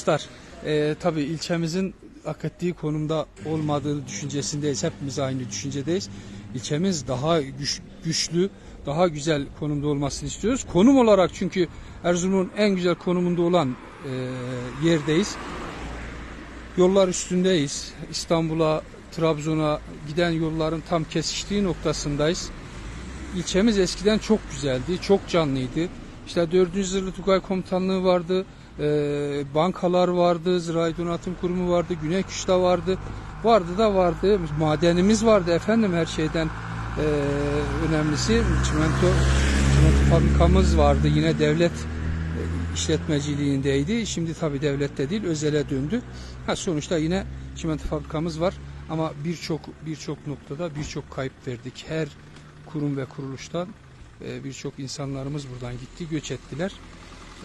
Dostlar, e, tabii ilçemizin hak ettiği konumda olmadığı düşüncesindeyiz. Hepimiz aynı düşüncedeyiz. İlçemiz daha güç- güçlü, daha güzel konumda olmasını istiyoruz. Konum olarak çünkü Erzurum'un en güzel konumunda olan e, yerdeyiz. Yollar üstündeyiz. İstanbul'a, Trabzon'a giden yolların tam kesiştiği noktasındayız. İlçemiz eskiden çok güzeldi, çok canlıydı. İşte 4. Zırhlı Tugay Komutanlığı vardı, e, bankalar vardı, Zirai Donatım Kurumu vardı, Güney Kışla vardı. Vardı da vardı, madenimiz vardı efendim her şeyden e, önemlisi. Çimento, çimento fabrikamız vardı, yine devlet e, işletmeciliğindeydi. Şimdi tabi devlette değil, özele döndü. Ha, sonuçta yine çimento fabrikamız var ama birçok birçok noktada birçok kayıp verdik. Her kurum ve kuruluştan e, birçok insanlarımız buradan gitti, göç ettiler.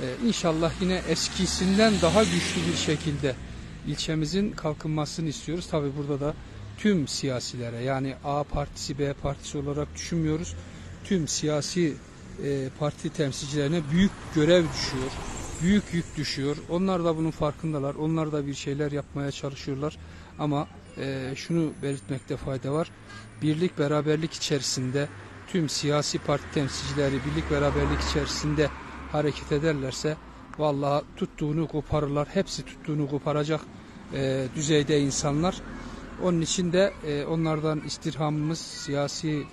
E, İnşallah yine eskisinden daha güçlü bir şekilde ilçemizin kalkınmasını istiyoruz. Tabi burada da tüm siyasilere yani A partisi B partisi olarak düşünmüyoruz. Tüm siyasi e, parti temsilcilerine büyük görev düşüyor. Büyük yük düşüyor. Onlar da bunun farkındalar. Onlar da bir şeyler yapmaya çalışıyorlar. Ama e, şunu belirtmekte fayda var. Birlik beraberlik içerisinde tüm siyasi parti temsilcileri birlik beraberlik içerisinde hareket ederlerse vallahi tuttuğunu koparırlar. Hepsi tuttuğunu koparacak e, düzeyde insanlar. Onun için de e, onlardan istirhamımız siyasi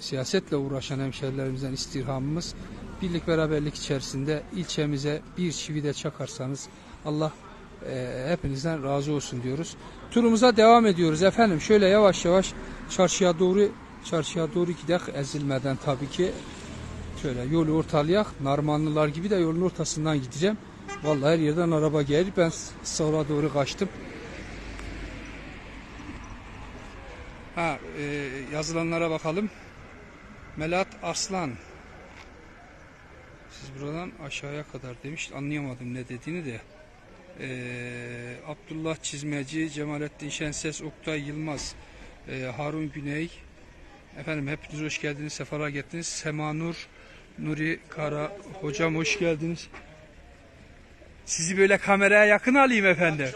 siyasetle uğraşan hemşerilerimizden istirhamımız birlik beraberlik içerisinde ilçemize bir çivi de çakarsanız Allah e, hepinizden razı olsun diyoruz. Turumuza devam ediyoruz efendim. Şöyle yavaş yavaş çarşıya doğru çarşıya doğru gidek ezilmeden tabii ki. Şöyle yolu ortalayak. Narmanlılar gibi de yolun ortasından gideceğim. Vallahi her yerden araba gelir. Ben sağa doğru kaçtım. Ha, e, yazılanlara bakalım. Melat Arslan. Siz buradan aşağıya kadar demiş. Anlayamadım ne dediğini de. Ee, Abdullah Çizmeci, Cemalettin Şenses, Oktay Yılmaz, e, Harun Güney. Efendim hepiniz hoş geldiniz, sefalar getirdiniz. Semanur, Nuri Kara, hocam hoş geldiniz. Sizi böyle kameraya yakın alayım efendim.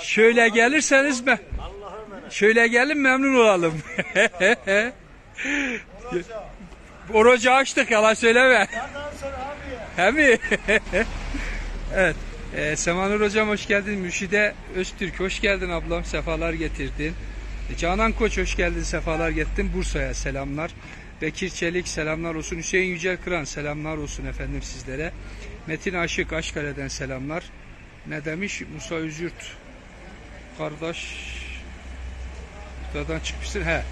Şöyle gelirseniz ben, şöyle gelin memnun olalım. Orucu açtık yalan söyleme. He mi? evet. Ee, Semanur hocam hoş geldin. Müşide Öztürk hoş geldin ablam. Sefalar getirdin. E, Canan Koç hoş geldin. Sefalar getirdin. Bursa'ya selamlar. Bekir Çelik selamlar olsun. Hüseyin Yücel Kıran selamlar olsun efendim sizlere. Metin Aşık Aşkale'den selamlar. Ne demiş? Musa Üzürt. Kardeş Buradan çıkmışsın. He.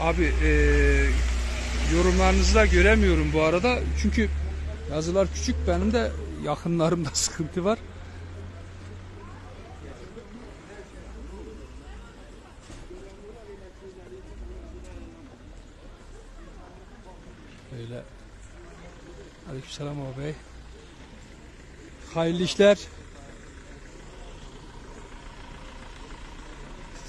Abi e, yorumlarınızı da göremiyorum bu arada. Çünkü yazılar küçük. Benim de yakınlarımda sıkıntı var. Böyle. Aleykümselam abi. Hayırlı işler.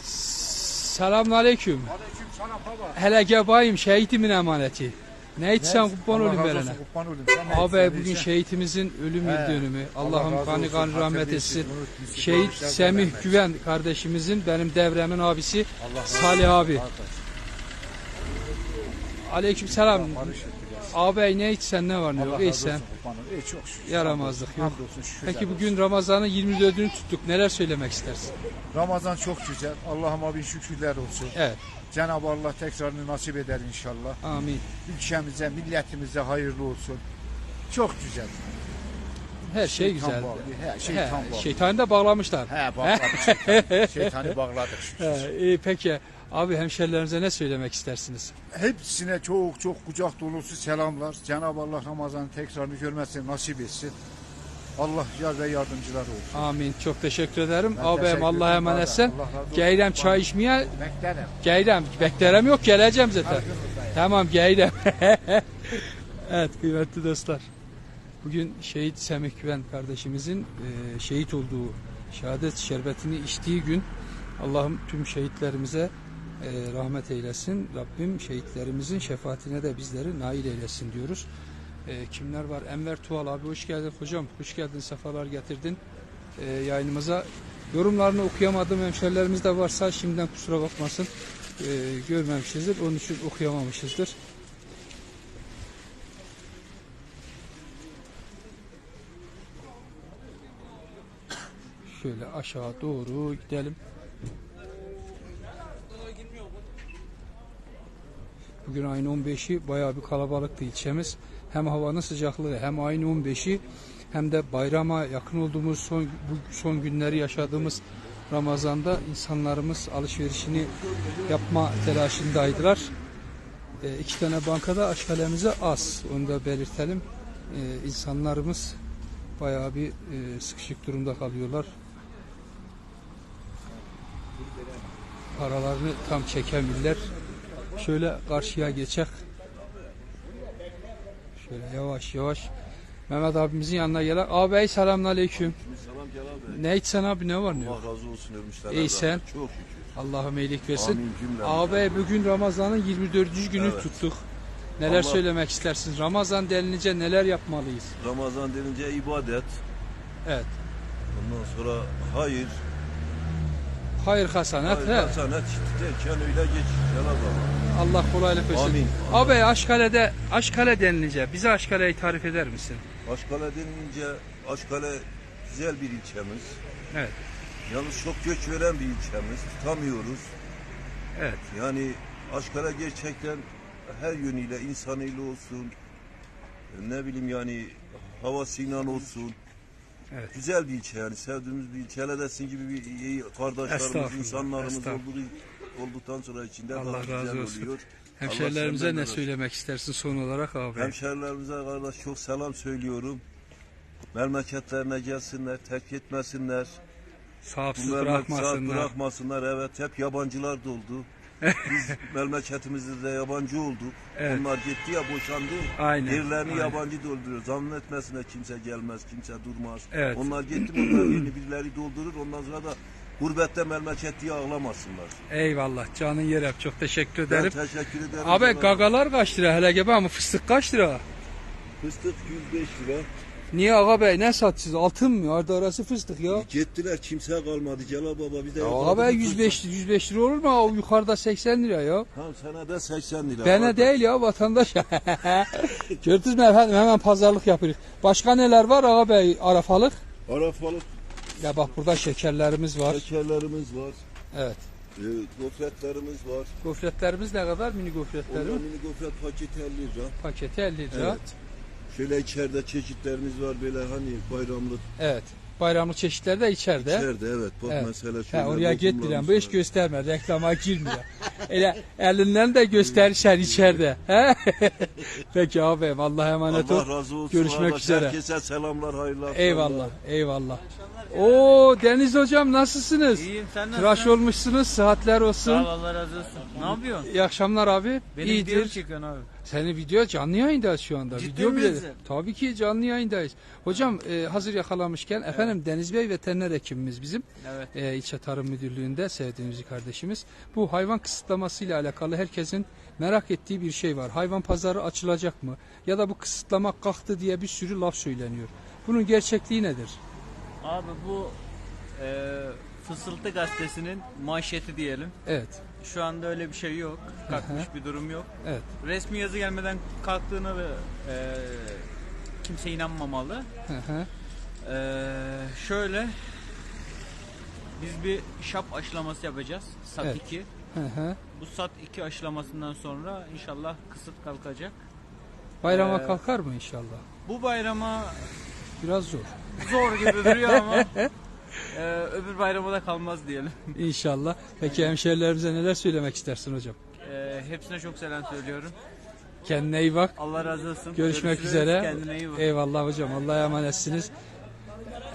Selamun aleyküm. Aleyküm selam baba. Hele gebayım şehitimin emaneti. Ne içsen kurban olayım verene. Abi bugün şehitimizin ölüm yıl dönümü. Allah Allah'ım kanı kanı rahmet etsin. Şehit Semih. Güven kardeşimizin benim devremin abisi Salih abi. Aleyküm selam. Ağabey ne içsen ne var ne yok olayım. İyi, çok şükür. Yaramazlık yok. Hamdolsun, Peki olsun. bugün Ramazan'ın 24'ünü tuttuk. Neler söylemek istersin? Ramazan çok güzel. Allah'ıma bin şükürler olsun. Evet. Cenab-ı Allah tekrarını nasip eder inşallah. Amin. Ülkemize, milletimize hayırlı olsun. Çok güzel. Her şey Şeytan güzeldi. bağlı, He, He, şeytan bağlı. şeytanı da bağlamışlar. He bağladık şeytanı. Şeytanı bağladık şükür. He, iyi peki. Abi hemşerilerimize ne söylemek istersiniz? Hepsine çok çok kucak dolusu selamlar. Cenab-ı Allah Ramazan'ın tekrarını görmesini nasip etsin. Allah yar ve yardımcılar olsun. Amin. Çok teşekkür ederim. Ben Ağabeyim Allah'a ederim. emanetsen. Allah. Geyrem çay içmeye Beklerim. Geyrem. Beklerim yok geleceğim zaten. Tamam geyrem. evet kıymetli dostlar. Bugün şehit Semih Güven kardeşimizin e, şehit olduğu şehadet şerbetini içtiği gün Allah'ım tüm şehitlerimize e, rahmet eylesin. Rabbim şehitlerimizin şefaatine de bizleri nail eylesin diyoruz. E, kimler var? Enver Tuğal abi hoş geldin hocam. Hoş geldin sefalar getirdin. e, yayınımıza. Yorumlarını okuyamadığım hemşerilerimiz de varsa şimdiden kusura bakmasın. E, görmemişizdir. Onun için okuyamamışızdır. Şöyle aşağı doğru gidelim. Bugün ayın 15'i bayağı bir kalabalıktı ilçemiz. Hem havanın sıcaklığı hem ayın 15'i hem de bayrama yakın olduğumuz son bu son günleri yaşadığımız Ramazan'da insanlarımız alışverişini yapma telaşındaydılar. E, iki tane bankada aşkalemize az. Onu da belirtelim. E, insanlarımız bayağı bir e, sıkışık durumda kalıyorlar. Paralarını tam çekemiyorlar. Şöyle karşıya geçek. Şöyle yavaş yavaş. Mehmet abimizin yanına gel. Abi selamünaleyküm. Selam Celal Bey. Ne içsen abi ne var ne yok? Allah razı olsun ölmüşler. İyi sen. Çok şükür. Allah'ım iyilik versin. Amin cümle. Abi bugün Ramazan'ın 24. günü Evet. tuttuk. Neler Allah- söylemek istersiniz? Ramazan denilince neler yapmalıyız? Ramazan denince ibadet. Evet. Ondan sonra hayır. Hayır hasanat. Hayır, he. hasanet derken öyle geç. Celal Baba. Allah kolaylık versin. Amin. Abi Aşkale'de Aşkale denilince bize Aşkale'yi tarif eder misin? Aşkale denince Aşkale güzel bir ilçemiz. Evet. Yalnız çok göç veren bir ilçemiz. Tutamıyoruz. Evet. Yani Aşkale gerçekten her yönüyle insanıyla olsun. Ne bileyim yani havasıyla olsun. Evet. Güzel bir ilçe yani sevdiğimiz bir ilçe. Hele de sizin gibi bir iyi kardeşlerimiz, insanlarımız olduğu, olduktan sonra içinde Allah razı olsun. oluyor. Hemşerilerimize ne söylemek istersin son olarak abi? Hemşerilerimize kardeş çok selam söylüyorum. Memleketlerine gelsinler, terk etmesinler. Sahipsiz bırakmasınlar. bırakmasınlar. Evet hep yabancılar doldu. Biz memleketimizde de yabancı olduk. Evet. Onlar gitti ya boşandı. Aynen, Yerlerini aynen. yabancı dolduruyor. Zannetmesinler kimse gelmez, kimse durmaz. Evet. Onlar gitti onlar yeni birileri doldurur. Ondan sonra da gurbette memleket diye ağlamasınlar. Eyvallah canın yer hep çok teşekkür Ben ederim. teşekkür ederim. Abi gagalar kaç lira hele gebe ama fıstık kaç lira? Fıstık 105 lira. Niye ağa bey ne satsız altın mı? Arda arası fıstık ya. Gittiler kimse kalmadı Celal Baba. Biz de Ya ağa bey fıstık. 105, 105 lira olur mu? O yukarıda 80 lira ya. Tamam sana da 80 lira. Bana Bak, değil ya vatandaş. Gördünüz mü efendim hemen pazarlık yapıyoruz. Başka neler var ağa bey arafalık? Arafalık Ya bak burada şekerlerimiz var. şekerlerimiz var. Evet. E, gofretlerimiz var. Gofretlerimiz ne kadar? Mini gofretlerimiz. mini gofret paketi 50 lira. Paketi 50 lira. Evet. Şöyle içeride çeşitlerimiz var böyle hani bayramlık. Evet. Bayramlık çeşitleri de içeride. İçeride evet. Bak Evet. mesela şöyle. Ha, oraya git lokumlarımız diren. Bu hiç gösterme. Reklama girmiyor. Öyle elinden de gösterirsen içeride. Peki abim. Allah'a emanet ol. Allah razı olsun. Görüşmek arkadaş. üzere. Herkese selamlar, hayırlı akşamlar. Eyvallah. Eyvallah. Oo Deniz hocam nasılsınız? İyiyim sen nasılsın? Tıraş olmuşsunuz. Sıhhatler Sağ olsun. ol Allah razı olsun. Ne yapıyorsun? İyi akşamlar abi. Beni video İyidir. çekiyorsun abi. Senin video canlı yayındayız şu anda. Ciddi video bile. misin? Tabii ki canlı yayındayız. Hocam e, hazır yakalamışken efendim Deniz Bey veteriner hekimimiz bizim. Evet. e, ilçe tarım müdürlüğünde sevdiğimiz kardeşimiz. Bu hayvan kısıtlaması ile alakalı herkesin merak ettiği bir şey var. Hayvan pazarı açılacak mı? Ya da bu kısıtlama kalktı diye bir sürü laf söyleniyor. Bunun gerçekliği nedir? Abi bu e, Fısıltı Gazetesi'nin manşeti diyelim. Evet, Şu anda öyle bir şey yok. Kalkmış bir durum yok. evet. Resmi yazı gelmeden kalktığını e, kimse inanmamalı. Hı hı, E, şöyle biz bir şap aşılaması yapacağız. SAT Evet. 2. hı hı. Bu SAT 2 aşılamasından sonra inşallah kısıt kalkacak. Bayrama Ee, kalkar mı inşallah? Bu bayrama Biraz zor. Zor gibi duruyor ama e, öbür bayrama da kalmaz diyelim. İnşallah. Peki hemşerilerimize neler söylemek istersin hocam? E, hepsine çok selam söylüyorum. Kendine iyi bak. Allah razı olsun. Görüşmek Görüşürüz. üzere. Kendine iyi bak. Eyvallah hocam. Allah'a emanetsiniz.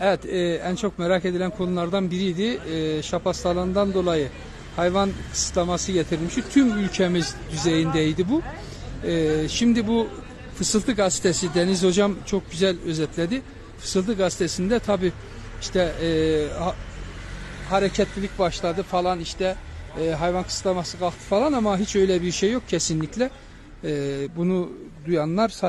Evet, e, en çok merak edilen konulardan biriydi. E, şap hastalığından dolayı hayvan kısıtlaması getirilmişti. Tüm ülkemiz düzeyindeydi bu. E, şimdi bu Fısıltı Gazetesi Deniz hocam çok güzel özetledi. Fısıltı Gazetesi'nde tabi işte e, ha- hareketlilik başladı falan işte e, hayvan kısıtlaması kalktı falan ama hiç öyle bir şey yok kesinlikle. E, bunu duyanlar sadece